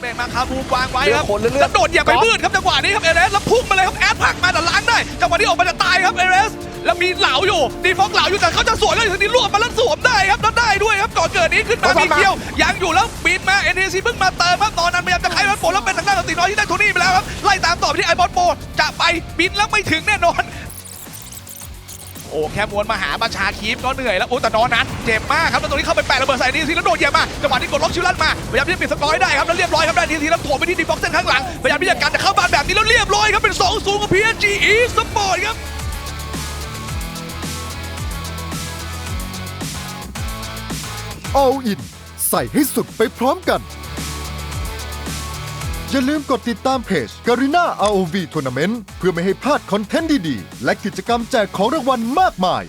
เบงมาคาบูมวางไว้ครับเลือกคนเลือกแล้วโดดเหยียบไปมืดครับจังหวะนี้ครับเอเรสแล้วพุ่งมาเลยครับแอดพักมาแต่ล้างได้จังหวะนี้ออกมาจะตายครับเอเรสแล้วมีเหลาอยู่ดีฟอกเหลาอยู่แต่เขาจะสวนแล้วอยู่ทีนี้รวบมาแล้วสวมได้ครับแล้วได้ด้วยครับก่อนเกิดนี้ขึ้นมามีเคียวยังอยู่แล้วบินมาเอ็นทีซีเพิ่งมาเติมครับตอนนั้นพยายามจะไขมันโปแล้วเป็นทางด้านของตีน้อยที่ได้โทนี่ไปแล้วครับไล่ตามต่อไปที่ไอบอลโปจะไปบินแล้วไม่ถึงแน่นอน โอ้แค่มวนมาหาบัญชาคีฟก็เหนื่อยแล้วโอ้แต่นอนนั้นเจ็บมากครับแล้วตรงนี้เข้าไปแปะระ เบิดใส่ดีซีแล้วโดดเหยียบมาจังหวะนี้กดล็อกชิวลันมาพยายามที่จะปิดสกอร์ให้ได้ครับแล้วเรียบร้อยครับได้ดีซีแล้วโถมไปที่ดีบ็อกเส้นข้างหลังพยายามที่จะกันจะเข้าบ้านแบบนี้แล้วเรียบร้อยครับเป็น2 0ของ PSG e Sport ครับ All In ใส่ให้สุดไปพร้อมกัน อย่าลืมกดติดตามเพจ Garena ROV Tournament เพื่อไม่ให้พลาดคอนเทนต์ดีๆ และกิจกรรมแจกของรางวัลมากมาย